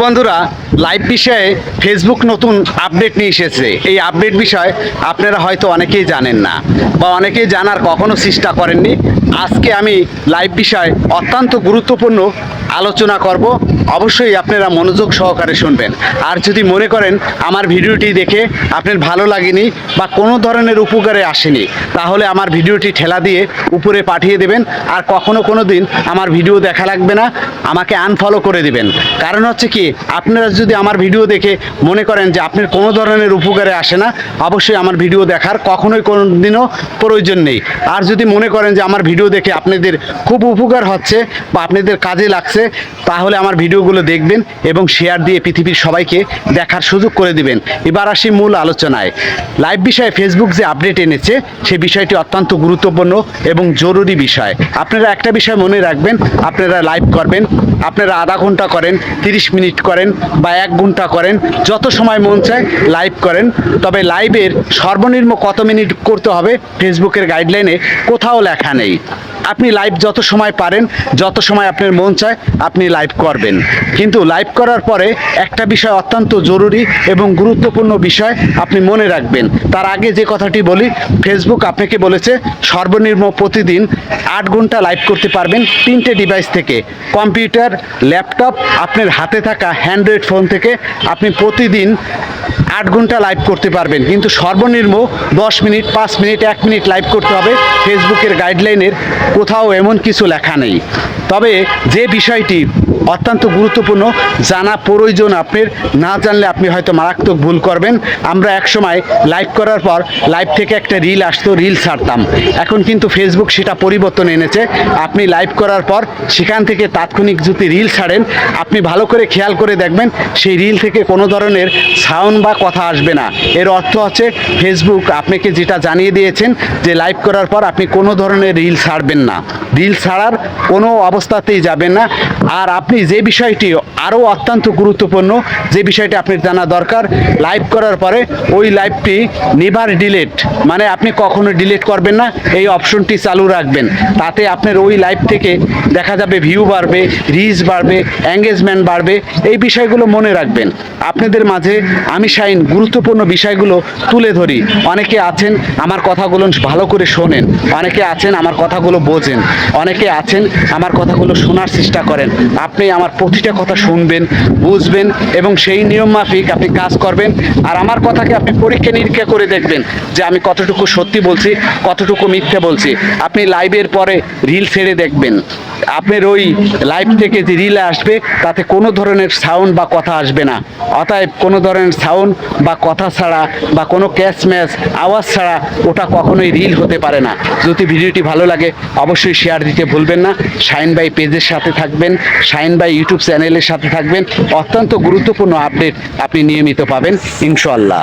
বন্ধুরা লাইভ বিষয়ে ফেসবুক নতুন আপডেট নিয়ে এসেছে। এই আপডেট বিষয় আপনারা হয়তো অনেকেই জানেন না বা অনেকেই জানার কখনো চেষ্টা করেননি। আজকে আমি লাইভ বিষয় অত্যন্ত গুরুত্বপূর্ণ আলোচনা করব। অবশ্যই আপনারা মনোযোগ সহকারে শুনবেন। আর যদি মনে করেন আমার ভিডিওটি দেখে আপনার ভালো লাগেনি বা কোনো ধরনের উপকারে আসেনি, তাহলে আমার ভিডিওটি ঠেলা দিয়ে উপরে পাঠিয়ে দেবেন। আর কখনো কোনো দিন আমার ভিডিও দেখা লাগবে না, আমাকে আনফলো করে দিবেন। কারণ হচ্ছে কি আপনারা যদি আমার ভিডিও দেখে মনে করেন যে আপনার কোনো ধরনের উপকারে আসে না, অবশ্যই আমার ভিডিও দেখার কখনোই কোনো দিনও প্রয়োজন নেই। আর যদি মনে করেন যে আমার ভিডিও দেখে আপনাদের খুব উপকার হচ্ছে বা আপনাদের কাজে লাগছে, তাহলে আমার ভিডিওগুলো দেখবেন এবং শেয়ার দিয়ে পৃথিবীর সবাইকে দেখার সুযোগ করে দিবেন। এবার আসি মূল আলোচনায়। লাইভ বিষয়ে ফেসবুক যে আপডেট এনেছে, সে বিষয়টি অত্যন্ত গুরুত্বপূর্ণ এবং জরুরি বিষয়। আপনারা একটা বিষয় মনে রাখবেন, আপনারা লাইভ করবেন, আপনারা আধা ঘণ্টা করেন, তিরিশ মিনিট করেন বা এক ঘণ্টা করেন, যত সময় মন চায় লাইভ করেন। তবে লাইভের সর্বনিম্ন কত মিনিট করতে হবে? ফেসবুকের গাইডলাইনে কোথাও লেখা নেই। আপনি লাইভ যত সময় পারেন, যত সময় আপনার মন চায়, আপনি লাইভ করবেন। কিন্তু লাইভ করার পরে একটা বিষয় অত্যন্ত জরুরি এবং গুরুত্বপূর্ণ বিষয় আপনি মনে রাখবেন। তার আগে যে কথাটি বলি ফেসবুক আপনাকে বলেছে, সর্বনিম্ন প্রতিদিন আট ঘণ্টা লাইভ করতে পারবেন তিনটে ডিভাইস থেকে। কম্পিউটার ল্যাপটপ আপনার হাতে থাকা হ্যান্ড্রয়েড ফোন থেকে আপনি প্রতিদিন আট ঘণ্টা লাইভ করতে পারবেন। কিন্তু সর্বনিম্ন দশ মিনিট, পাঁচ মিনিট, এক মিনিট লাইভ করতে হবে। ফেসবুকের গাইডলাইনের কোথাও এমন কিছু লেখা নেই। তবে যে বিষয়টি অত্যন্ত গুরুত্বপূর্ণ। জানা প্রয়োজন আপনার। না জানলে আপনি হয়তো মারাত্মক ভুল করবেন। আমরা একসময় লাইভ করার পর লাইভ থেকে একটা রিল আসতো রিল ছাড়তাম। এখন কিন্তু ফেসবুক সেটা পরিবর্তন এনেছে। আপনি লাইভ করার পর সেখান থেকে তাৎক্ষণিক যদি রিল ছাড়েন, আপনি ভালো করে খেয়াল করে দেখবেন, সেই রিল থেকে কোনো ধরনের সাউন্ড বা কথা আসবে না। এর অর্থ হচ্ছে ফেসবুক আপনাকে যেটা জানিয়ে দিয়েছেন যে লাইভ করার পর আপনি কোনো ধরনের রিল ছাড়বেন না। রিল ছাড়ার কোনো অবস্থাতেই যাবেন না। আর আপনি যে বিষয়টি আরও অত্যন্ত গুরুত্বপূর্ণ যে বিষয়টি আপনার জানা দরকার লাইভ করার পরে ওই লাইভটি নেভার ডিলেট মানে আপনি কখনো ডিলেট করবেন না, এই অপশনটি চালু রাখবেন। তাতে আপনার ওই লাইভ থেকে দেখা যাবে ভিউ বাড়বে রিচ বাড়বে এঙ্গেজমেন্ট বাড়বে, এই বিষয়গুলো মনে রাখবেন। আপনাদের মাঝে আমি শাইন গুরুত্বপূর্ণ বিষয়গুলো তুলে ধরি। অনেকে আছেন, আমার কথাগুলো ভালো করে শোনেন। অনেকে আছেন, আমার কথাগুলো বোঝেন। অনেকে আছেন, আমার কথাগুলো শোনার চেষ্টা করেন। আপনি আমার প্রতিটা কথা শুনবেন, বুঝবেন এবং সেই নিয়ম মাফিক আপনি কাজ করবেন। আর আমার কথাকে আপনি পরীক্ষা নিরীক্ষা করে দেখবেন যে আমি কতটুকু সত্যি বলছি, কতটুকু মিথ্যে বলছি। আপনি লাইভের পরে রিল ছেড়ে দেখবেন। আপনার ওই লাইভ থেকে যে রিলে আসবে, তাতে কোনো ধরনের সাউন্ড বা কথা আসবে না। অতএব কোনো ধরনের সাউন্ড বা কথা ছাড়া বা কোনো ক্যাশ ম্যাচ আওয়াজ ছাড়া ওটা কখনোই রিল হতে পারে না। যদি ভিডিওটি ভালো লাগে, অবশ্যই শেয়ার দিতে ভুলবেন না। শাইন বাই পেজের সাথে থাকবেন শাইন বাই ইউটিউব চ্যানেলের সাথে থাকবেন। অত্যন্ত গুরুত্বপূর্ণ আপডেট আপনি নিয়মিত পাবেন ইনশাল্লাহ